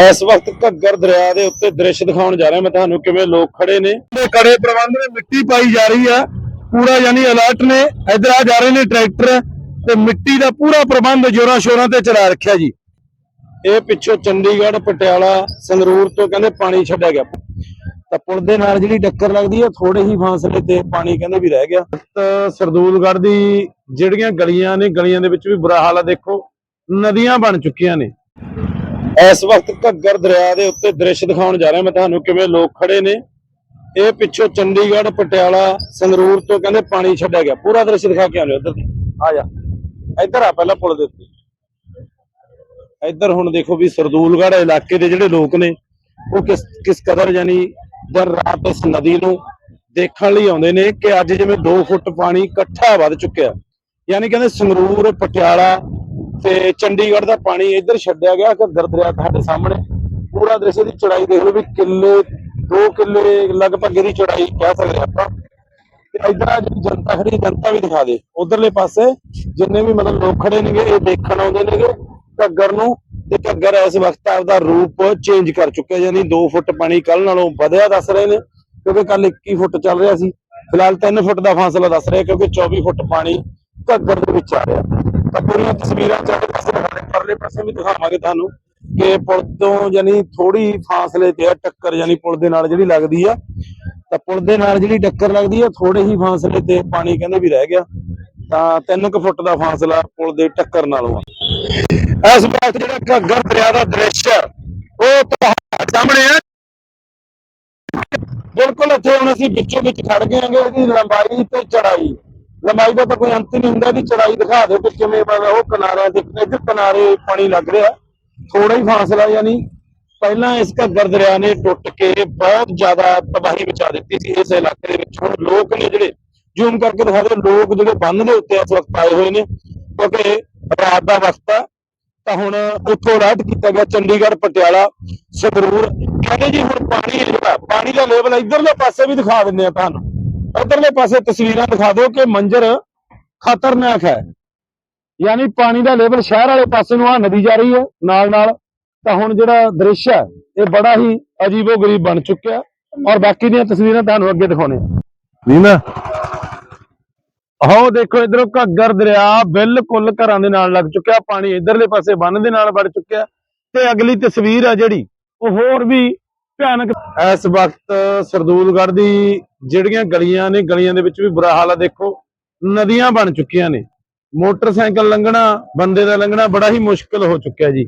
ਇਸ ਵਕਤ ਘੱਗਰ ਦਰਿਆ ਦੇ ਉੱਤੇ ਦ੍ਰਿਸ਼ ਦਿਖਾਉਣ ਜਾ ਰਿਹਾ। ਮੈਂ ਤੁਹਾਨੂੰ ਕਿਵੇਂ ਲੋਕ ਖੜੇ ਨੇ? ਤੇ ਕੜੇ ਪ੍ਰਬੰਧ ਨੇ ਮਿੱਟੀ ਪਾਈ ਜਾ ਰਹੀ ਆ। ਪੂਰਾ ਯਾਨੀ ਅਲਰਟ ਨੇ। ਇਧਰ ਆ ਜਾ ਰਹੇ ਨੇ ਟਰੈਕਟਰ ਤੇ ਮਿੱਟੀ ਦਾ ਪੂਰਾ ਪ੍ਰਬੰਧ ਜੋਰਾਂ ਸ਼ੋਰਾਂ ਤੇ ਚਲਾ ਰੱਖਿਆ ਜੀ। ਇਹ ਪਿੱਛੋਂ ਚੰਡੀਗੜ੍ਹ ਪਟਿਆਲਾ ਸੰਗਰੂਰ ਤੋਂ ਕਹਿੰਦੇ ਪਾਣੀ ਛੱਡਿਆ ਗਿਆ। ਤਾਂ ਪੁਲ ਦੇ ਨਾਲ ਜਿਹੜੀ ਟੱਕਰ ਲੱਗਦੀ ਹੈ ਥੋੜੇ ਹੀ ਫਾਸਲੇ ਤੇ ਪਾਣੀ ਕਹਿੰਦੇ ਵੀ ਰਹਿ ਗਿਆ। ਤਾਂ ਸਰਦੂਲਗੜ੍ਹ ਦੀ ਜਿਹੜੀਆਂ ਗਲੀਆਂ ਨੇ ਗਲੀਆਂ ਦੇ ਵਿੱਚ ਵੀ ਬੁਰਾ ਹਾਲ ਆ ਦੇਖੋ ਨਦੀਆਂ ਬਣ ਚੁੱਕੀਆਂ ਨੇ। ਇਸ ਵਕਤ ਘੱਗਰ ਦਰਿਆ ਦੇ ਉੱਤੇ ਦ੍ਰਿਸ਼ ਦਿਖਾਉਣ ਜਾ ਰਿਹਾ। ਮੈਂ ਤੁਹਾਨੂੰ ਕਿਵੇਂ ਲੋਕ ਖੜੇ ਨੇ। ਇਹ ਪਿੱਛੋਂ ਚੰਡੀਗੜ੍ਹ, ਪਟਿਆਲਾ, ਸੰਗਰੂਰ ਤੋਂ ਕਹਿੰਦੇ ਪਾਣੀ ਛੱਡਿਆ ਗਿਆ। ਪੂਰਾ ਦ੍ਰਿਸ਼ ਦਿਖਾ ਕੇ ਆਉਂਦੇ ਉਧਰ ਆ ਜਾ। ਇੱਧਰ ਆ ਪਹਿਲਾਂ ਪੁਲ ਦੇ ਉੱਤੇ। ਇੱਧਰ ਹੁਣ ਦੇਖੋ ਵੀ ਸਰਦੂਲਗੜ੍ਹ ਇਲਾਕੇ ਦੇ ਜਿਹੜੇ ਲੋਕ ਨੇ, ਉਹ ਕਿਸ ਕਿਸ ਕਦਰ ਯਾਨੀ ਦਰ ਰਾਤ ਇਸ ਨਦੀ ਨੂੰ ਦੇਖਣ ਲਈ ਆਉਂਦੇ ਨੇ ਕਿ ਅੱਜ ਜਿਵੇਂ 2 ਫੁੱਟ ਪਾਣੀ ਇਕੱਠਾ ਵੱਧ ਚੁੱਕਿਆ। ਯਾਨੀ ਕਹਿੰਦੇ ਸੰਗਰੂਰ, ਪਟਿਆਲਾ ਤੇ ਚੰਡੀਗੜ੍ਹ ਦਾ ਪਾਣੀ ਇੱਧਰ ਛੱਡਿਆ ਗਿਆ ਘੱਗਰ ਦਰਿਆ ਸਾਡੇ ਸਾਹਮਣੇ? ਪੂਰਾ ਦ੍ਰਿਸ਼ ਦੀ ਚੜਾਈ ਦੇਖ ਲਓ ਵੀ ਕਿੱਲੇ 2 ਕਿੱਲੇ ਲਗਭਗ ਇਹਦੀ ਚੜਾਈ ਕਹਿ ਸਕਦੇ ਆਪਾਂ। ਤੇ ਇਧਰ ਜਿਹੜੀ ਜਨਤਾ ਖੜੀ, ਜਨਤਾ ਵੀ ਦਿਖਾ ਦੇ। ਉਧਰਲੇ ਪਾਸੇ ਜਿੰਨੇ ਵੀ ਮਤਲਬ ਲੋਕ ਖੜੇ ਨੇਗੇ, ਇਹ ਦੇਖਣ ਆਉਂਦੇ ਨੇਗੇ, ਘੱਗਰ ਨੂੰ। ਤੇ ਘੱਗਰ ਇਸ ਵਕਤ ਆਪਦਾ ਰੂਪ ਚੇਂਜ ਕਰ ਚੁੱਕਿਆ, ਯਾਨੀ 2 ਫੁੱਟ ਪਾਣੀ ਕੱਲ ਨਾਲੋਂ ਵਧਿਆ ਦੱਸ ਰਹੇ ਨੇ, ਕਿਉਂਕਿ ਕੱਲ 21 ਫੁੱਟ ਚੱਲ ਰਿਹਾ ਸੀ। ਫਿਲਹਾਲ 3 ਫੁੱਟ ਦਾ ਫਾਸਲਾ ਦੱਸ ਰਿਹਾ, ਕਿਉਂਕਿ 24 ਫੁੱਟ ਪਾਣੀ ਘੱਗਰ ਦੇ ਵਿੱਚ ਆ ਰਿਹਾ। ਤਾਂ ਪੂਰੀਆਂ ਤਸਵੀਰਾਂ ਚਾਰੇ ਪਾਸੇ ਦਿਖਾਣੇ ਪਰਲੇ ਪਾਸੇ ਵੀ ਦਿਖਾਵਾਂਗੇ ਤੁਹਾਨੂੰ ਕਿ ਪੁਲ ਤੋਂ ਯਾਨੀ ਥੋੜੀ ਫਾਸਲੇ ਤੇ ਆ ਟੱਕਰ ਯਾਨੀ ਪੁਲ ਦੇ ਨਾਲ ਜਿਹੜੀ ਲੱਗਦੀ ਆ, ਤਾਂ ਪੁਲ ਦੇ ਨਾਲ ਜਿਹੜੀ ਟੱਕਰ ਲੱਗਦੀ ਆ ਥੋੜੇ ਹੀ ਫਾਸਲੇ ਤੇ ਪਾਣੀ ਕਹਿੰਦੇ ਵੀ ਰਹਿ ਗਿਆ। ਤਾਂ 3 ਕੁ ਫੁੱਟ ਦਾ ਫਾਸਲਾ ਪੁਲ ਦੇ ਟੱਕਰ ਨਾਲੋਂ ਆ। ਇਸ ਵਕਤ ਜਿਹੜਾ ਘੱਗਰ ਦਰਿਆ ਦਾ ਦ੍ਰਿਸ਼ ਹੈ ਉਹ ਤੁਹਾਡੇ ਸਾਹਮਣੇ ਹੈ ਬਿਲਕੁਲ ਇੱਥੇ ਹੁਣ ਅਸੀਂ ਵਿੱਚੋਂ ਵਿੱਚ ਖੜ ਗਏ ਆਂਗੇ ਇਹਦੀ ਲੰਬਾਈ ਤੇ ਚੜਾਈ ਲੰਬਾਈ ਦਾ ਤਾਂ ਕੋਈ ਅੰਤ ਹੀ ਨਹੀਂ ਹੁੰਦਾ ਇਹਦੀ ਚੜਾਈ ਦਿਖਾ ਦਿਓ ਕਿ ਕਿਵੇਂ ਉਹ ਕਿਨਾਰਿਆਂ ਤੇ ਇੱਧਰ ਕਿਨਾਰੇ ਪਾਣੀ ਲੱਗ ਰਿਹਾ। ਥੋੜਾ ਹੀ ਫਾਸਲਾ ਯਾਨੀ ਪਹਿਲਾਂ ਇਸ ਘੱਗਰ ਦਰਿਆ ਨੇ ਟੁੱਟ ਕੇ ਬਹੁਤ ਜ਼ਿਆਦਾ ਤਬਾਹੀ ਮਚਾ ਦਿੱਤੀ ਸੀ ਇਸ ਇਲਾਕੇ ਦੇ ਵਿੱਚ। ਹੁਣ ਲੋਕ ਨੇ ਜਿਹੜੇ ਜ਼ੂਮ ਕਰਕੇ ਦਿਖਾ ਦਿਓ, ਲੋਕ ਜਿਹੜੇ ਬੰਨ ਦੇ ਉੱਤੇ ਇਸ ਵਕਤ ਆਏ ਹੋਏ ਨੇ, ਕਿਉਂਕਿ ਰਾਤ ਦਾ ਵਕਤ ਆ, ਤਾਂ ਹੁਣ ਉੱਥੋਂ ਰਾਟ ਕੀਤਾ ਗਿਆ ਚੰਡੀਗੜ੍ਹ, ਪਟਿਆਲਾ, ਸੰਗਰੂਰ। ਕਹਿੰਦੇ ਜੀ ਹੁਣ ਪਾਣੀ ਜਿਹੜਾ, ਪਾਣੀ ਦਾ ਲੈਵਲ ਇਧਰਲੇ ਪਾਸੇ ਵੀ ਦਿਖਾ ਦਿੰਦੇ ਆ ਤੁਹਾਨੂੰ। ਇਧਰਲੇ ਪਾਸੇ ਤਸਵੀਰਾਂ ਦਿਖਾ ਦਿਓ ਕਿ ਮੰਜ਼ਰ ਖਤਰਨਾਕ ਹੈ। ਯਾਨੀ ਪਾਣੀ ਦਾ ਲੈਵਲ ਸ਼ਹਿਰ ਵਾਲੇ ਪਾਸੇ ਨੂੰ ਆ ਨਦੀ ਜਾ ਰਹੀ ਹੈ ਨਾਲ ਨਾਲ। ਤਾਂ ਹੁਣ ਜਿਹੜਾ ਦ੍ਰਿਸ਼ ਹੈ ਇਹ ਬੜਾ ਹੀ ਅਜੀਬੋ ਗਰੀਬ ਬਣ ਚੁੱਕਿਆ ਔਰ ਬਾਕੀ ਦੀਆਂ ਤਸਵੀਰਾਂ ਤੁਹਾਨੂੰ ਅੱਗੇ ਦਿਖਾਉਣੇ ਆ ਨੀਨਾ। ਆਹੋ ਦੇਖੋ ਇਧਰੋਂ ਘੱਗਰ ਦਰਿਆ ਬਿਲਕੁਲ ਘਰਾਂ ਦੇ ਨਾਲ ਲੱਗ ਚੁੱਕਿਆ ਪਾਣੀ ਇਧਰਲੇ ਪਾਸੇ ਬੰਨ ਦੇ ਨਾਲ ਵੜ ਚੁੱਕਿਆ। ਤੇ ਅਗਲੀ ਤਸਵੀਰ ਆ ਜਿਹੜੀ ਉਹ ਹੋਰ ਵੀ ਭਿਆਨਕ ਇਸ ਵਕਤ ਸਰਦੂਲਗੜ੍ਹ ਦੀ ਜਿਹੜੀਆਂ ਗਲੀਆਂ ਨੇ, ਗਲੀਆਂ ਦੇ ਵਿੱਚ ਵੀ ਬੁਰਾ ਹਾਲ ਆ, ਦੇਖੋ, ਨਦੀਆਂ ਬਣ ਚੁੱਕੀਆਂ ਨੇ। ਮੋਟਰਸਾਈਕਲ ਲੰਘਣਾ, ਬੰਦੇ ਦਾ ਲੰਘਣਾ ਬੜਾ ਹੀ ਮੁਸ਼ਕਲ ਹੋ ਚੁੱਕਿਆ ਜੀ।